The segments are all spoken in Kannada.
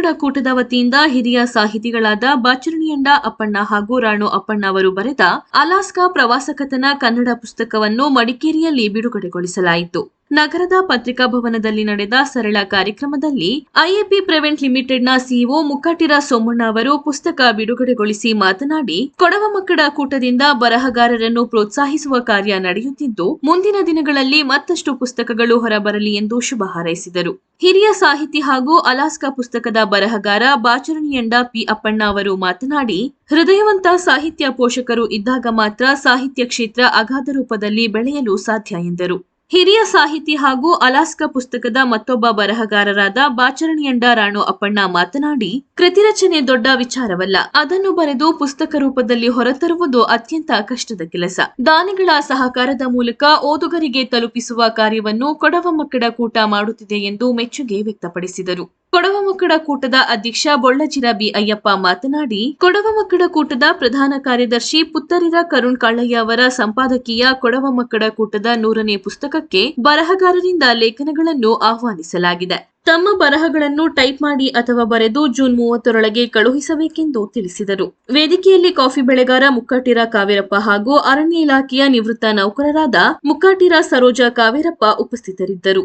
ಮಕ್ಕಳ ಕೂಟದ ವತಿಯಿಂದ ಹಿರಿಯ ಸಾಹಿತಿಗಳಾದ ಬಾಚರಣಿಯಂಡ ಅಪ್ಪಣ್ಣ ಹಾಗೂ ರಾಣು ಅಪ್ಪಣ್ಣ ಅವರು ಬರೆದ ಅಲಾಸ್ಕಾ ಪ್ರವಾಸ ಕಥನ ಕನ್ನಡ ಪುಸ್ತಕವನ್ನು ಮಡಿಕೇರಿಯಲ್ಲಿ ಬಿಡುಗಡೆಗೊಳಿಸಲಾಯಿತು. ನಗರದ ಪತ್ರಿಕಾ ಭವನದಲ್ಲಿ ನಡೆದ ಸರಳ ಕಾರ್ಯಕ್ರಮದಲ್ಲಿ ಐಎಪಿ ಪ್ರೆವೆಂಟ್ ಲಿಮಿಟೆಡ್ನ ಸಿಇಒ ಮುಕ್ಕಟಿರ ಸೋಮಣ್ಣ ಅವರು ಪುಸ್ತಕ ಬಿಡುಗಡೆಗೊಳಿಸಿ ಮಾತನಾಡಿ, ಕೊಡವ ಮಕ್ಕಳ ಕೂಟದಿಂದ ಬರಹಗಾರರನ್ನು ಪ್ರೋತ್ಸಾಹಿಸುವ ಕಾರ್ಯ ನಡೆಯುತ್ತಿದ್ದು, ಮುಂದಿನ ದಿನಗಳಲ್ಲಿ ಮತ್ತಷ್ಟು ಪುಸ್ತಕಗಳು ಹೊರಬರಲಿ ಎಂದು ಶುಭ ಹಾರೈಸಿದರು. ಹಿರಿಯ ಸಾಹಿತಿ ಹಾಗೂ ಅಲಾಸ್ಕಾ ಪುಸ್ತಕದ ಬರಹಗಾರ ಬಾಚರಣಿಯಂಡ ಪಿ ಅಪ್ಪಣ್ಣ ಅವರು ಮಾತನಾಡಿ, ಹೃದಯವಂತ ಸಾಹಿತ್ಯ ಪೋಷಕರು ಇದ್ದಾಗ ಮಾತ್ರ ಸಾಹಿತ್ಯ ಕ್ಷೇತ್ರ ಅಗಾಧ ರೂಪದಲ್ಲಿ ಬೆಳೆಯಲು ಸಾಧ್ಯ ಎಂದರು. ಹಿರಿಯ ಸಾಹಿತಿ ಹಾಗೂ ಅಲಾಸ್ಕ ಪುಸ್ತಕದ ಮತ್ತೊಬ್ಬ ಬರಹಗಾರರಾದ ಬಾಚರಣಿಯಂಡ ರಾಣು ಅಪ್ಪಣ್ಣ ಮಾತನಾಡಿ, ಕೃತಿ ರಚನೆ ದೊಡ್ಡ ವಿಚಾರವಲ್ಲ. ಅದನ್ನು ಬರೆದು ಪುಸ್ತಕ ರೂಪದಲ್ಲಿ ಹೊರತರುವುದು ಅತ್ಯಂತ ಕಷ್ಟದ ಕೆಲಸ. ದಾನಿಗಳ ಸಹಕಾರದ ಮೂಲಕ ಓದುಗರಿಗೆ ತಲುಪಿಸುವ ಕಾರ್ಯವನ್ನು ಕೊಡವ ಮಕ್ಕಳ ಕೂಟ ಮಾಡುತ್ತಿದೆ ಎಂದು ಮೆಚ್ಚುಗೆ ವ್ಯಕ್ತಪಡಿಸಿದರು. ಕೊಡವ ಮಕ್ಕಳ ಕೂಟದ ಅಧ್ಯಕ್ಷ ಬೊಳ್ಳಜಿರ ಬಿ ಅಯ್ಯಪ್ಪ ಮಾತನಾಡಿ, ಕೊಡವ ಮಕ್ಕಳ ಕೂಟದ ಪ್ರಧಾನ ಕಾರ್ಯದರ್ಶಿ ಪುತ್ತರಿರ ಕರುಣ್ ಕಾಳಯ್ಯ ಅವರ ಸಂಪಾದಕೀಯ ಕೊಡವ ಮಕ್ಕಳ ಕೂಟದ ನೂರನೇ ಪುಸ್ತಕಕ್ಕೆ ಬರಹಗಾರರಿಂದ ಲೇಖನಗಳನ್ನು ಆಹ್ವಾನಿಸಲಾಗಿದೆ. ತಮ್ಮ ಬರಹಗಳನ್ನು ಟೈಪ್ ಮಾಡಿ ಅಥವಾ ಬರೆದು ಜೂನ್ ಮೂವತ್ತರೊಳಗೆ ಕಳುಹಿಸಬೇಕೆಂದು ತಿಳಿಸಿದರು. ವೇದಿಕೆಯಲ್ಲಿ ಕಾಫಿ ಬೆಳೆಗಾರ ಮುಕ್ಕಾಟಿರ ಕಾವೇರಪ್ಪ ಹಾಗೂ ಅರಣ್ಯ ಇಲಾಖೆಯ ನಿವೃತ್ತ ನೌಕರರಾದ ಮುಕ್ಕಾಟಿರ ಸರೋಜಾ ಕಾವೇರಪ್ಪ ಉಪಸ್ಥಿತರಿದ್ದರು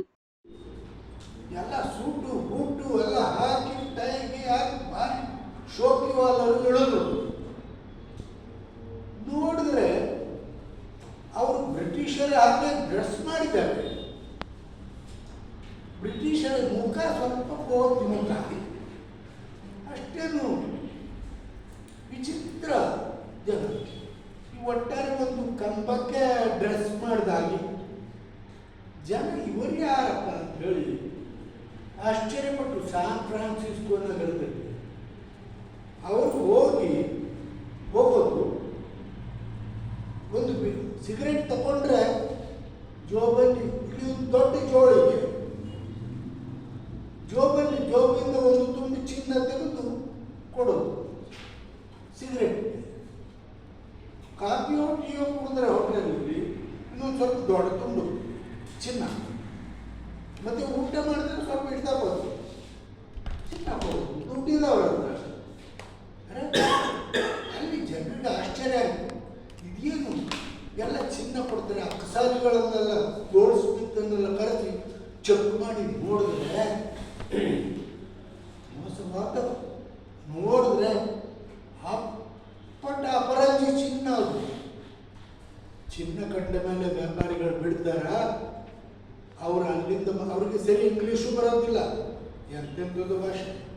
ಎಲ್ಲ ಸೂಟು ಬೂಟು ಎಲ್ಲ ಹಾಕಿ ಟೈಗಿ ಹಾಕಿ ಭಾರಿ ಶೋಕಿವಾಲರು ಇಳಿದ್ರು ನೋಡಿದ್ರೆ ಅವರು ಬ್ರಿಟಿಷರ ಆಗಲೇ ಡ್ರೆಸ್ ಮಾಡಿದ್ದಾರೆ. ಬ್ರಿಟಿಷರ ಮುಖ ಸ್ವಲ್ಪ ಕೋತಿ ಮುಖ ಅಷ್ಟೇನು ವಿಚಿತ್ರ ಜನ. ಈ ಒಟ್ಟಾರೆ ಒಂದು ಕಂಬಕ್ಕೆ ಡ್ರೆಸ್ ಮಾಡಿದಾಗಿ ಜನ ಇವರು ಯಾರಪ್ಪ ಅಂತ ಹೇಳಿ ಆಶ್ಚರ್ಯಪಟ್ಟು ಸ್ಯಾನ್ ಫ್ರಾನ್ಸಿಸ್ಕೋ ನಗರದಲ್ಲಿ ಅವರು ಹೋಗಿ ಹೋಗೋದು ಒಂದು ಬಿ- ಸಿಗರೇಟ್ ತಗೊಂಡ್ರೆ ಜೋಬಲ್ಲಿ ಒಂದು ದೊಡ್ಡ ಜೋಳಿಗೆ ಜೋಬಲ್ಲಿ ಜೋಬಿಂದ ಒಂದು ತುಂಬಿ ಚಿನ್ನ ತೆಗೆದು ಕೊಡೋದು ಸಿಗರೇಟ್. ಕಾಫಿಯೋ ಟೀಯೋ ಕುಡಿದ್ರೆ ಹೋಟೆಲಲ್ಲಿ ಇನ್ನೊಂದು ಸ್ವಲ್ಪ ದೊಡ್ಡ ತುಂಡು ಚಿನ್ನ. ಮತ್ತೆ ಊಟ ಮಾಡಿದ್ರೆ ಸ್ವಲ್ಪ ಇಡ್ತಾ ಬರೋದು ಚಿನ್ನ ಕೊಡೋದು ದುಡ್ಡಿದವ್ರ ಹತ್ರ ಅರೆ, ಅಲ್ಲಿ ಜನರಿಗೆ ಆಶ್ಚರ್ಯ ಆಯ್ತು ಇದೇನು ಎಲ್ಲ ಚಿನ್ನ ಕೊಡ್ತಾರೆ. ಅಕ್ಕಸಾಲಿಗಳನ್ನೆಲ್ಲ ಗೋಲ್ಡ್ ಸ್ಮಿತ್ತನ್ನೆಲ್ಲ ಕರೆಸಿ ಚೆಕ್ ಮಾಡಿ ನೋಡಿದ್ರೆ ಮೋಸವಾದ ನೋಡಿದ್ರೆ ಅಪ್ಪಟ ಅಪರಾಧಿ ಚಿನ್ನ ಅದು. ಚಿನ್ನ ಕಂಡ ಮೇಲೆ ವ್ಯಾಪಾರಿಗಳು ಬಿಡ್ತಾರ. ಅವರು ಅಲ್ಲಿಂದ ಅವರಿಗೆ ಸರಿ ಇಂಗ್ಲೀಷು ಬರೋದಿಲ್ಲ. ಎಂತೆಂಥದ್ದು ಭಾಷೆ.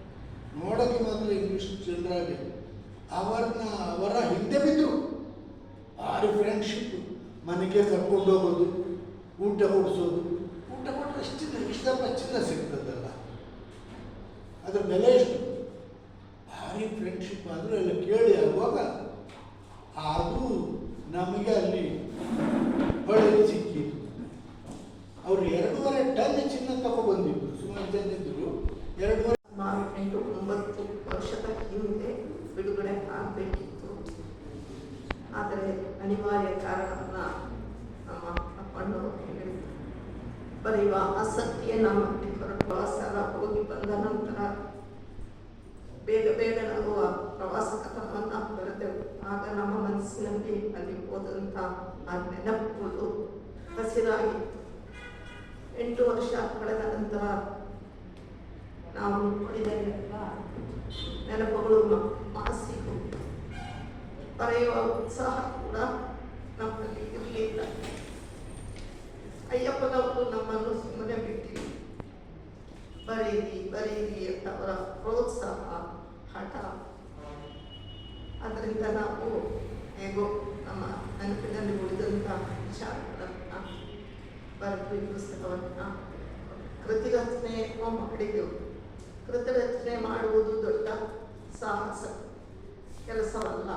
ನೋಡೋಕ್ಕೆ ಮಾತ್ರ ಇಂಗ್ಲೀಷ್ ಜನರಾಗಿ. ಅವರನ್ನ ಅವರ ಹಿಂದೆ ಬಿದ್ದರು ಭಾರಿ ಫ್ರೆಂಡ್ಶಿಪ್ ಮನೆಗೆ ಕರ್ಕೊಂಡು ಹೋಗೋದು, ಊಟ ಕೊಡಿಸೋದು. ಊಟ ಕೊಟ್ಟರೆ ಚಿನ್ನ ಇಷ್ಟಪ್ಪ ಚಿನ್ನ ಸಿಗ್ತದಲ್ಲ. ಅದರ ಬೆಲೆ ಎಷ್ಟು? ಭಾರಿ ಫ್ರೆಂಡ್ಶಿಪ್ ಆದರೂ ಎಲ್ಲ ಕೇಳಿ ಆಗುವಾಗ ಅದು ನಮಗೆ ಅಲ್ಲಿ ಹೊಳೆ ಸಿಕ್ಕಿತು ಅವರು ಎರಡೂವರೆ ಟನ್ ಚಿನ್ನ ತಗೊಬಂದಿದ್ರು ಸುಮಾರು ಜನ ಇದ್ದರು ಎರಡೂವರೆ ಸುಮಾರು ಎಂಟು ಒಂಬತ್ತು ವರ್ಷದ ಹಿಂದೆ ಬಿಡುಗಡೆ ಆಗಬೇಕಿತ್ತು ಆದರೆ ಅನಿವಾರ್ಯ ಕಾರಣವನ್ನು ನಮ್ಮ ಅಪ್ಪಣ್ಣವರು ಬರೆಯುವ ಆಸಕ್ತಿಯನ್ನು ಮತ್ತೆ ಹೊರಟು ಹೋಗಿ ಬಂದ ನಂತರ ಬೇಗ ಬೇಗ ನಾವು ಆ ಪ್ರವಾಸ ಕಥವನ್ನು ಬರೆದೆವು ಆಗ ನಮ್ಮ ಮನಸ್ಸಿನಲ್ಲಿ ಅಲ್ಲಿ ಹೋದಂಥ ಆ ನೆನಪುಗಳು ಹಸಿರಾಗಿತ್ತು ಎಂಟು ವರ್ಷ ಕಳೆದ ನಂತರ ನಾವು ನೋಡಿದ ನೆನಪುಗಳು. ಬರೆಯುವ ಉತ್ಸಾಹ ಕೂಡ ನಮ್ಮಲ್ಲಿ ಇರಲಿಲ್ಲ ಅಯ್ಯಪ್ಪನವರು ನಮ್ಮನ್ನು ಸುಮ್ಮನೆ ಬಿಟ್ಟಿಲ್ಲ ಬರೀರಿ ಬರೀರಿ ಅಂತ ಅವರ ಪ್ರೋತ್ಸಾಹ ಹಠ ಅದರಿಂದ ನಾವು ಹೇಗೋ ನಮ್ಮ ನೆನಪಿನಲ್ಲಿ ಉಳಿದಂಥ ವಿಚಾರಗಳನ್ನು ಬರೆದು ಈ ಪುಸ್ತಕವನ್ನು ಕೃತಿರಚನೆ ಮಾಡಿದೆವು ಕೃತಿರಚನೆ ಮಾಡುವುದು ದೊಡ್ಡ ಸಾಹಸ ಕೆಲಸವಲ್ಲ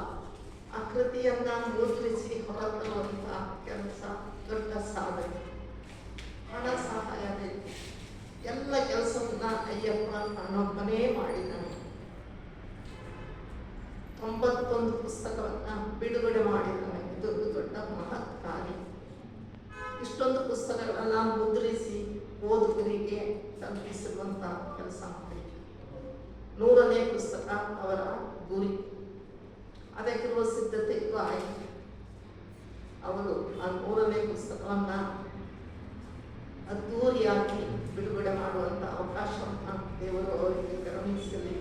ಆ ಕೃತಿಯನ್ನು ಮುದ್ರಿಸಿ ಹೊರತರುವಂತಹ ಕೆಲಸ ದೊಡ್ಡ ಸಾಧನೆ ಹಣ ಸಹಾಯ ಎಲ್ಲ ಕೆಲಸವನ್ನ ಅಯ್ಯಪ್ಪ ನಾನೊಬ್ಬನೇ ಮಾಡಿದನು ತೊಂಬತ್ತೊಂದು ಪುಸ್ತಕವನ್ನ ಬಿಡುಗಡೆ ಮಾಡಿದ್ದಾನೆ ಇದು ದೊಡ್ಡ ಮಹತ್ ಕಾರ್ಯ ಇಷ್ಟೊಂದು ಪುಸ್ತಕಗಳನ್ನ ಮುದ್ರಿಸಿ ಓದುಗರಿಗೆ ತಲುಪಿಸುವಂಥ ಕೆಲಸ ನೂರನೇ ಪುಸ್ತಕ ಅವರ ಗುರಿ ಅದಕ್ಕಿರುವ ಸಿದ್ಧತೆಗೂ ಆಯಿತು. ಅವರು ಆ ಮೂರನೇ ಪುಸ್ತಕವನ್ನು ಅದ್ದೂರಿಯಾಗಿ ಬಿಡುಗಡೆ ಮಾಡುವಂಥ ಅವಕಾಶವನ್ನು ದೇವರು ಅವರಿಗೆ ಕರುಣಿಸಲಿ